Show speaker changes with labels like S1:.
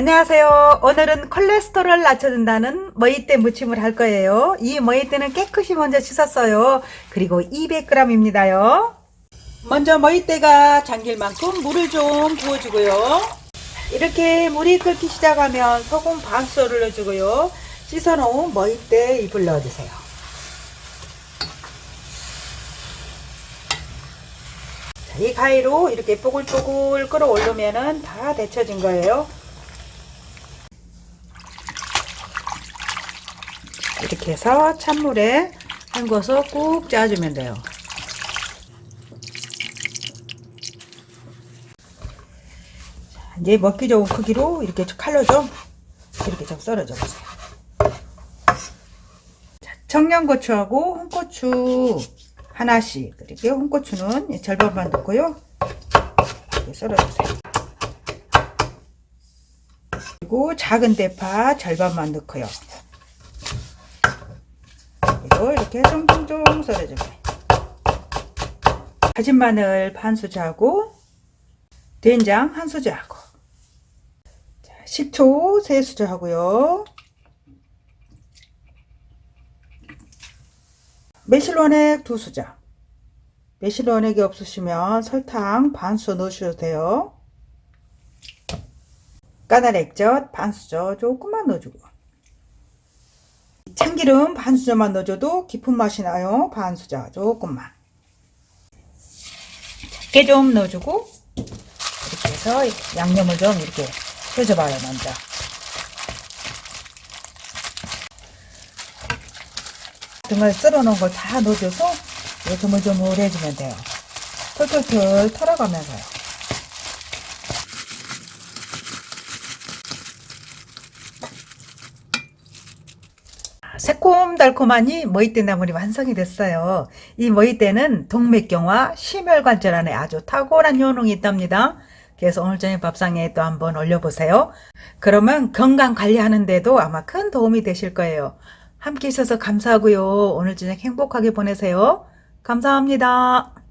S1: 안녕하세요. 오늘은 콜레스테롤을 낮춰준다는 머위대 무침을 할 거예요. 이 머위대는 깨끗이 먼저 씻었어요. 그리고 200g입니다요. 먼저 머위대가 잠길 만큼 물을 좀 부어주고요. 이렇게 물이 끓기 시작하면 소금 반 쏘를 넣어주고요. 씻어놓은 머위대 잎을 넣어주세요. 자, 이 가위로 이렇게 뽀글뽀글 끌어올리면 은 다 데쳐진 거예요. 이렇게 해서 찬물에 헹궈서 꾹 짜주면 돼요. 자, 이제 먹기 좋은 크기로 이렇게 칼로 좀 이렇게 좀 썰어줘 보세요. 자, 청양고추하고 홍고추 하나씩 그리고 홍고추는 절반만 넣고요. 이렇게 썰어주세요. 그리고 작은 대파 절반만 넣고요. 그리고 이렇게 쫑쫑쫑 썰어줍니다. 다진 마늘 반 수저하고 된장 한 수저하고 자, 식초 세 수저하고요. 매실원액 두 수저. 매실원액이 없으시면 설탕 반 수저 넣으셔도 돼요. 까날 액젓 반 수저 조금만 넣어주고 참기름 반 수저만 넣어줘도 깊은 맛이 나요. 반 수저 조금만. 깨좀 넣어주고 이렇게 해서 양념을 좀 이렇게 해줘봐요 먼저. 등을 썰어놓은 걸 다 넣어줘서 이렇게 조물조물해주면 돼요. 털털털 털어가면서요. 새콤달콤하니 머위대 나물이 완성이 됐어요. 이 머위대는 동맥경화, 심혈관 질환에 아주 탁월한 효능이 있답니다. 그래서 오늘 저녁 밥상에 또 한번 올려보세요. 그러면 건강 관리하는데도 아마 큰 도움이 되실 거예요. 함께 있어서 감사하고요. 오늘 저녁 행복하게 보내세요. 감사합니다.